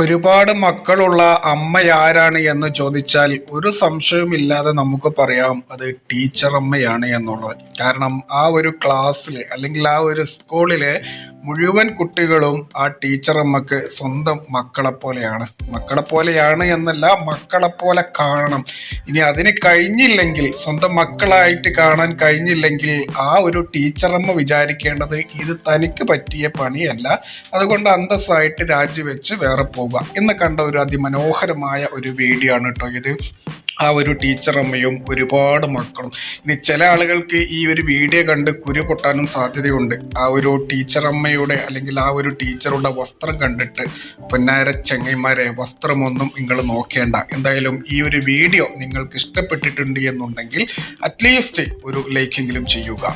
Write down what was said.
ഒരുപാട് മക്കളുള്ള അമ്മയാരാണ് എന്ന് ചോദിച്ചാൽ ഒരു സംശയവുമില്ലാതെ നമുക്ക് പറയാം അത് ടീച്ചർ അമ്മയാണ് എന്നുള്ളത്. കാരണം ആ ഒരു ക്ലാസ്സിൽ അല്ലെങ്കിൽ ആ ഒരു സ്കൂളിലെ മുഴുവൻ കുട്ടികളും ആ ടീച്ചർ അമ്മയ്ക്ക് സ്വന്തം മക്കളെ പോലെയാണ്. മക്കളെ പോലെയാണ് എന്നല്ല മക്കളെ പോലെ കാണണം. ഇനി അതിന് കഴിഞ്ഞില്ലെങ്കിൽ സ്വന്തം മക്കളായിട്ട് കാണാൻ കഴിഞ്ഞില്ലെങ്കിൽ ആ ഒരു ടീച്ചർ അമ്മ വിചാരിക്കേണ്ടത് ഇത് തനിക്ക് പറ്റിയ പണിയല്ല. അതുകൊണ്ട് അന്തസ്സായിട്ട് രാജിവെച്ച് വേറെ പോവുക. എന്ന് കണ്ട ഒരു അതിമനോഹരമായ ഒരു വീഡിയോ ആണ് കേട്ടോ ഇത്. ആ ഒരു ടീച്ചറമ്മയും ഒരുപാട് മക്കളും. ഇനി ചില ആളുകൾക്ക് ഈ ഒരു വീഡിയോ കണ്ട് കുരു പൊട്ടാനും സാധ്യതയുണ്ട്. ആ ഒരു ടീച്ചറമ്മയുടെ അല്ലെങ്കിൽ ആ ഒരു ടീച്ചറുടെ വസ്ത്രം കണ്ടിട്ട് പൊന്നാര ചെങ്ങൈമാരെ വസ്ത്രമൊന്നും നിങ്ങൾ നോക്കേണ്ട. എന്തായാലും ഈ ഒരു വീഡിയോ നിങ്ങൾക്ക് ഇഷ്ടപ്പെട്ടിട്ടുണ്ട് എന്നുണ്ടെങ്കിൽ അറ്റ്ലീസ്റ്റ് ഒരു ലൈക്കെങ്കിലും ചെയ്യുക.